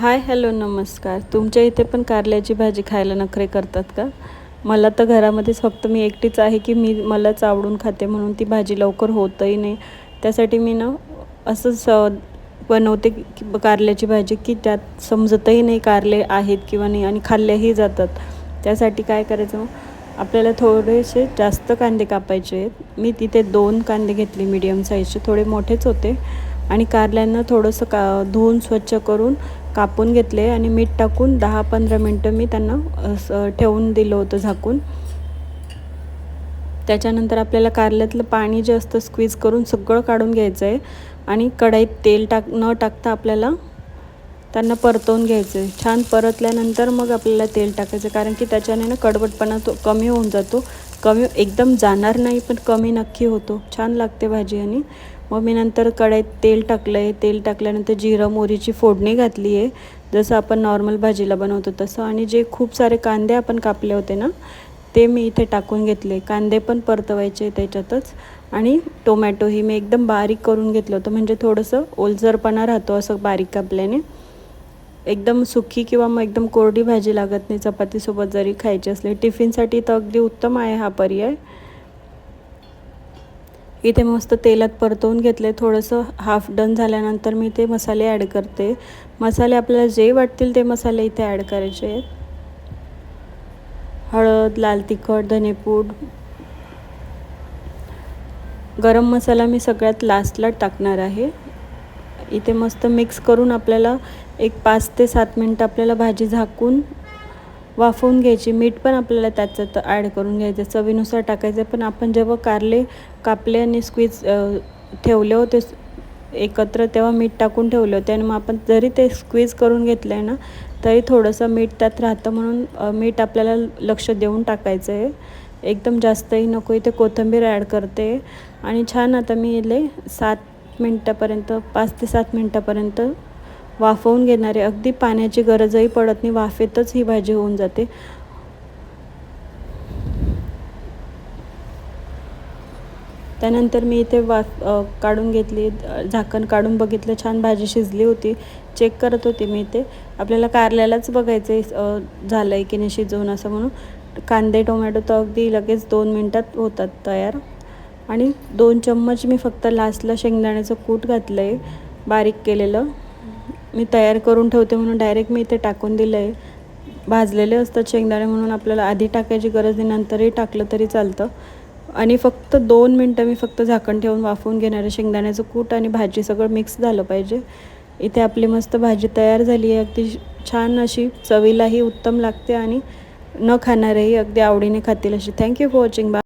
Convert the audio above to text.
Hi hello नमस्कार. तुमच्या इथे पण कारल्याची भाजी खायला नखरे करतात का? मला तर घरामध्येच फक्त मी एकटीच आहे की मी मलाच आवडून खाते म्हणून ती भाजी लवकर होतही नाही. त्यासाठी मी ना असंच बनवते की कारल्याची भाजी की त्यात समजतही नाही कारले आहेत किंवा नाही आणि खाल्ल्याही जातात. त्यासाठी काय करायचं? आपल्याला थोडेसे जास्त कांदे कापायचे आहेत. मी तिथे दोन कांदे घेतले मीडियम साईजचे थोडे मोठेच होते. आणि कारल्यांना थोडंसं का धुवून स्वच्छ करून कापून घेतले आणि मीठ टाकून दहा पंधरा मिनटं मी त्यांना असं ठेवून दिलं होतं झाकून. त्याच्यानंतर आपल्याला कारल्यातलं पाणी जे असतं स्क्वीज करून सगळं काढून घ्यायचं आहे आणि कढईत तेल टाक न टाकता आपल्याला त्यांना परतवून घ्यायचं आहे छान परतल्यानंतर मग आपल्याला तेल टाकायचं कारण की त्याच्याने ना कडवटपणा तो कमी होऊन जातो. कमी एकदम जाणार नाही पण कमी नक्की होतो. छान लागते भाजी आणि. मग मी नंतर कढईत तेल टाकलं आहे तेल टाकल्यानंतर जिरं मोरीची फोडणी घातली आहे. जसं आपण नॉर्मल भाजीला बनवतो तसं. आणि जे खूप सारे कांदे आपण कापले होते ना ते मी इथे टाकून घेतले. कांदे पण परतवायचे त्याच्यातच. आणि टोमॅटोही मी एकदम बारीक करून घेतलं होतं. म्हणजे थोडंसं ओलसरपणा राहतो असं बारीक कापल्याने. एकदम सुकी किंवा मग एकदम कोरडी भाजी लागत नाही चपातीसोबत जरी खायची असली टिफिनसाठी तर अगदी उत्तम आहे हा पर्याय. इथे मस्त तेलात परतवून घेतले थोडंसं हाफ डन झाल्यानंतर मी ते मसाले ॲड करते. मसाले आपल्याला जे वाटतील ते मसाले इथे ॲड करायचे आहेत. हळद लाल तिखट धनेपूड. गरम मसाला मी सगळ्यात लास्टला टाकणार आहे. इथे मस्त मिक्स करून आपल्याला एक पाच ते सात मिनटं आपल्याला भाजी झाकून वाफवून घ्यायची. मीठ पण आपल्याला त्याच्यात ॲड करून घ्यायचं. चवीनुसार टाकायचं. पण आपण जेव्हा कारले कापले आणि स्क्वीज ठेवले होते एकत्र तेव्हा मीठ टाकून ठेवले होते. आणि मग आपण जरी ते स्क्वीज करून घेतलं आहे ना तरी थोडंसं मीठ त्यात राहतं म्हणून मीठ आपल्याला लक्ष देऊन टाकायचं आहे एकदम जास्तही नको. इथे कोथिंबीर ॲड करते. आणि छान आता मी इले सात मिनटापर्यंत पाच ते सात मिनटापर्यंत वाफवून घेणारे अगदी पाण्याची गरजही पडत नाही वाफेतच ही भाजी होऊन जाते. त्यानंतर मी इथे वाफ काढून घेतली झाकण काढून बघितलं छान भाजी शिजली होती. चेक करत होती मी इथे. आपल्याला कारल्यालाच बघायचं आहे झालं आहे की नाही शिजवून असं म्हणून. कांदे टोमॅटो तर अगदी लगेच दोन मिनटात होतात तयार. आणि दोन चम्मच मी फक्त लास्टला शेंगदाण्याचं कूट घातलं आहे बारीक केलेलं. मी तयार करून ठेवते म्हणून डायरेक्ट मी इथे टाकून दिलं आहे भाजलेले असतात शेंगदाणे म्हणून आपल्याला आधी टाकायची गरज नाही नंतरही टाकलं तरी चालतं. आणि फक्त दोन मिनटं मी फक्त झाकण ठेवून वाफवून घेणार आहे शेंगदाण्याचं कूट आणि भाजी सगळं मिक्स झालं पाहिजे. इथे आपली मस्त भाजी तयार झाली आहे. अगदी छान अशी चवीलाही उत्तम लागते आणि न खाणारेही अगदी आवडीने खातील अशी. थँक्यू फॉर वॉचिंग बा